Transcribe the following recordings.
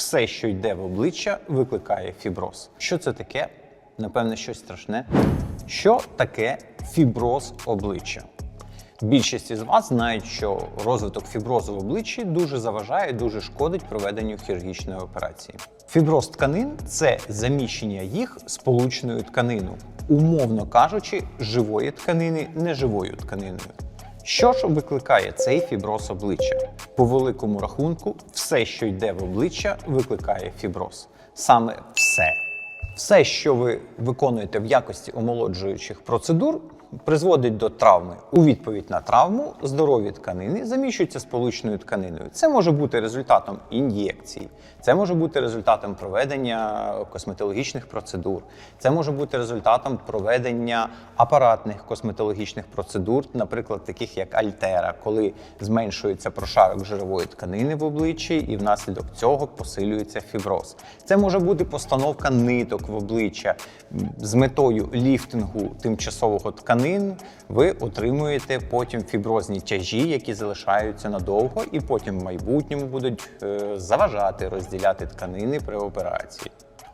все, що йде в обличчя, викликає фіброз. Що це таке? Напевне, щось страшне. Що таке фіброз обличчя? Більшість із вас знають, що розвиток фіброзу в обличчі дуже заважає, дуже шкодить проведенню хірургічної операції. Фіброз тканин це заміщення їх сполучною тканиною, умовно кажучи, живої тканини неживою тканиною. Що ж викликає цей фіброз обличчя? По великому рахунку, все, що йде в обличчя, викликає фіброз. Саме все. Все, що ви виконуєте в якості омолоджуючих процедур, призводить до травми. У відповідь на травму здорові тканини заміщуються сполучною тканиною. Це може бути результатом ін'єкцій, це може бути результатом проведення косметологічних процедур, це може бути результатом проведення апаратних косметологічних процедур, наприклад, таких як Альтера, коли зменшується прошарок жирової тканини в обличчі, і внаслідок цього посилюється фіброз. Це може бути постановка ниток в обличчя з метою ліфтингу тимчасового тканин. Ви отримуєте потім фіброзні тяжі, які залишаються надовго, і потім в майбутньому будуть е, заважати розділяти тканини при операції.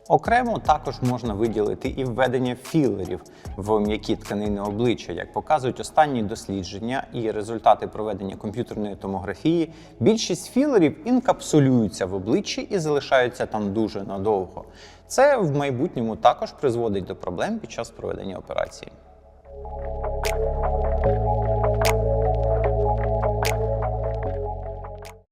Окремо також можна виділити і введення філерів в м'які тканини обличчя. Як показують останні дослідження і результати проведення комп'ютерної томографії, більшість філерів інкапсулюються в обличчі і залишаються там дуже надовго. Це в майбутньому також призводить до проблем під час проведення операції.